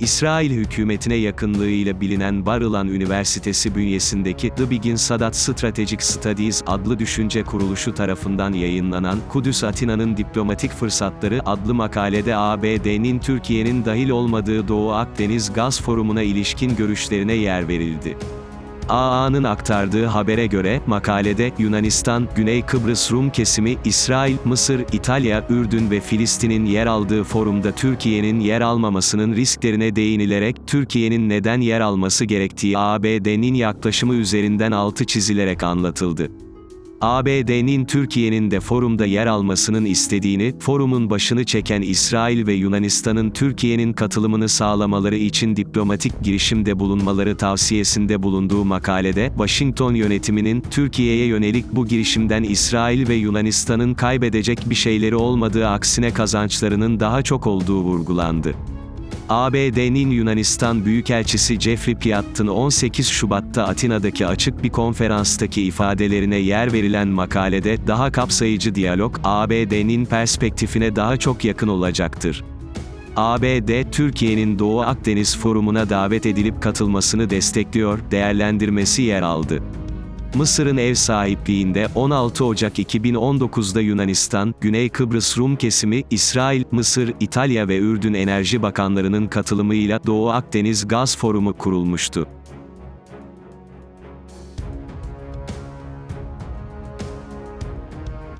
İsrail hükümetine yakınlığıyla bilinen Bar-Ilan Üniversitesi bünyesindeki The Begin Sadat Strategic Studies adlı düşünce kuruluşu tarafından yayınlanan Kudüs Atina'nın Diplomatik Fırsatları adlı makalede ABD'nin Türkiye'nin dahil olmadığı Doğu Akdeniz Gaz Forumu'na ilişkin görüşlerine yer verildi. AA'nın aktardığı habere göre, makalede, Yunanistan, Güney Kıbrıs Rum kesimi, İsrail, Mısır, İtalya, Ürdün ve Filistin'in yer aldığı forumda Türkiye'nin yer almamasının risklerine değinilerek, Türkiye'nin neden yer alması gerektiği ABD'nin yaklaşımı üzerinden altı çizilerek anlatıldı. ABD'nin Türkiye'nin de forumda yer almasının istediğini, forumun başını çeken İsrail ve Yunanistan'ın Türkiye'nin katılımını sağlamaları için diplomatik girişimde bulunmaları tavsiyesinde bulunduğu makalede, Washington yönetiminin, Türkiye'ye yönelik bu girişimden İsrail ve Yunanistan'ın kaybedecek bir şeyleri olmadığı aksine kazançlarının daha çok olduğu vurgulandı. ABD'nin Yunanistan Büyükelçisi Jeffrey Piatt'ın 18 Şubat'ta Atina'daki açık bir konferanstaki ifadelerine yer verilen makalede, daha kapsayıcı diyalog, ABD'nin perspektifine daha çok yakın olacaktır. ABD, Türkiye'nin Doğu Akdeniz Forumu'na davet edilip katılmasını destekliyor, değerlendirmesi yer aldı. Mısır'ın ev sahipliğinde 16 Ocak 2019'da Yunanistan, Güney Kıbrıs Rum kesimi, İsrail, Mısır, İtalya ve Ürdün Enerji Bakanlarının katılımıyla Doğu Akdeniz Gaz Forumu kurulmuştu.